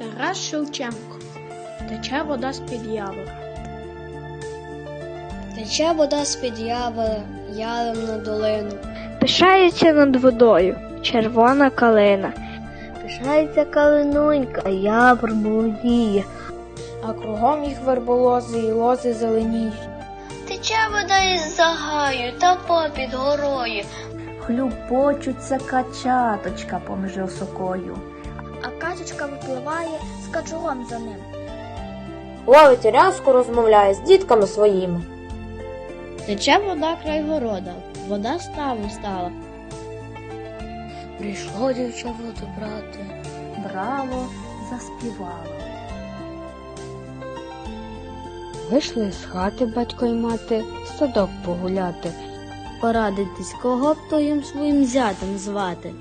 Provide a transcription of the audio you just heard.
Тарас Шевченко. Тече вода з-під явора. Тече вода з-під явора, яром на долину. Пишається над водою червона калина. Пишається калинонька, явор молодіє. А кругом їх верболози і лози зеленіють. Тече вода із загаю та попід горою. Хлюпочуться качаточка поміж осокою. Качечка випливає з качугом за ним. Ловить рязку, розмовляє з дітками своїми. Тече вода край города, вода ставу стала. Прийшло дівча воду брати. Брало, заспівало. Вийшли з хати батько й мати, в садок погуляти. Порадитись, кого б то їм своїм зятем звати.